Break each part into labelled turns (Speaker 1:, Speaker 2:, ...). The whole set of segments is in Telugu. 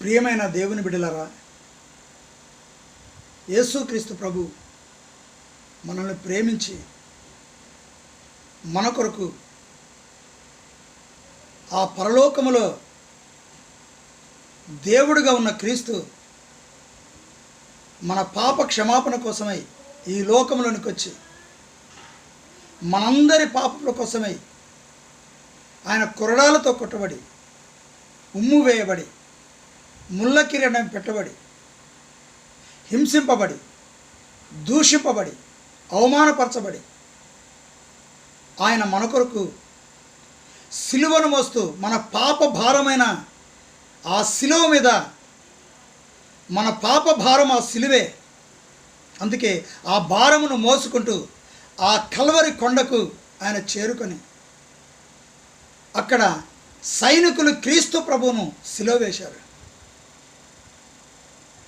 Speaker 1: ప్రియమైన దేవుని బిడలరా యేసుక్రీస్తు ప్రభు మనల్ని ప్రేమించి మన కొరకు ఆ పరలోకములో దేవుడుగా ఉన్న క్రీస్తు మన పాప క్షమాపణ కోసమై ఈ లోకంలోనికి వచ్చి మనందరి పాపముల కోసమై ఆయన కొరడాలతో కొట్టబడి ఉమ్ము వేయబడి ముళ్ళ కిరీటం పెట్టబడి హింసింపబడి దూషింపబడి అవమానపరచబడి ఆయన మన కొరకు సిలువను మోస్తూ మన పాప భారమైన ఆ సిలువ మీద మన పాప భారం ఆ సిలువే. అందుకే ఆ భారమును మోసుకుంటూ ఆ కల్వరి కొండకు ఆయన చేరుకొని అక్కడ సైనికులు క్రీస్తు ప్రభువును సిలువ వేశారు.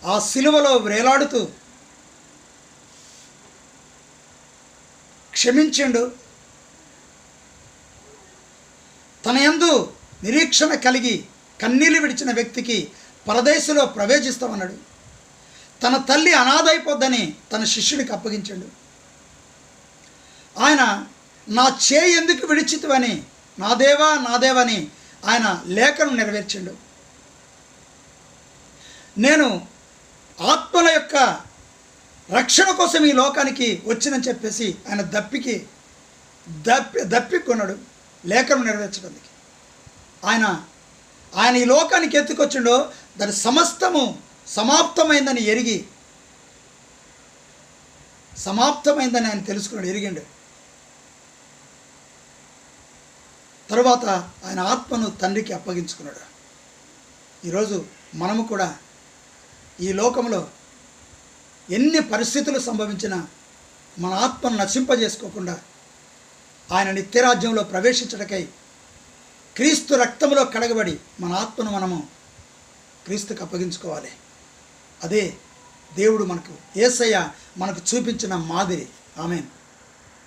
Speaker 1: ఆ సిలువలో వేలాడుతూ క్షమించిండు. తన యందు నిరీక్షణ కలిగి కన్నీళ్ళు విడిచిన వ్యక్తికి పరదేశంలో ప్రవేశిస్తామన్నాడు. తన తల్లి అనాథైపోద్దని తన శిష్యుడికి అప్పగించాడు. ఆయన నా చే ఎందుకు విడిచితువని నా దేవా నా దేవని ఆయన లేఖను నెరవేర్చిండు. నేను ఆత్మల యొక్క రక్షణ కోసం ఈ లోకానికి వచ్చినని చెప్పేసి ఆయన దప్పికి దప్పి దప్పి కొన్నాడు లేఖను నెరవేర్చడానికి. ఆయన ఆయన ఈ లోకానికి ఎత్తుకొచ్చిండో దాని సమస్తము సమాప్తమైందని ఎరిగి సమాప్తమైందని ఆయన తెలుసుకున్నాడు ఎరిగిండు. తరువాత ఆయన ఆత్మను తండ్రికి అప్పగించుకున్నాడు. ఈరోజు మనము కూడా ఈ లోకంలో ఎన్ని పరిస్థితులు సంభవించినా మన ఆత్మను నశింపజేసుకోకుండా ఆయన నిత్యరాజ్యంలో ప్రవేశించడకై క్రీస్తు రక్తంలో కడగబడి మన ఆత్మను మనము క్రీస్తుకు అప్పగించుకోవాలి. అదే దేవుడు మనకు ఏసయ్య మనకు చూపించిన మాదిరి. ఆమెను.